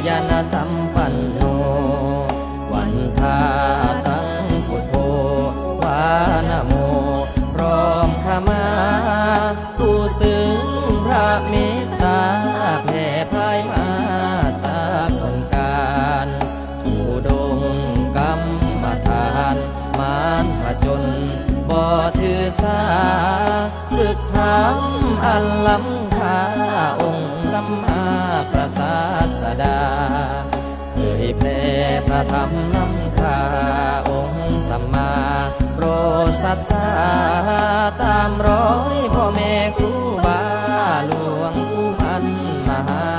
ายนสัมปันโน วันทาตั้งพุทโธวานโม พร้อมขมาผู้ซึ้งพระเมตตาแผ่พายมาสักคนการผู้ดงกรรมมาทานมานผจญบ่ถือสาลึกทำอันล้ำ แผ่พระธรรมนำพาองค์สัมมาโปรดศรัทธาตามร้อยพ่อแม่ครูบาหลวงผู้มันมหา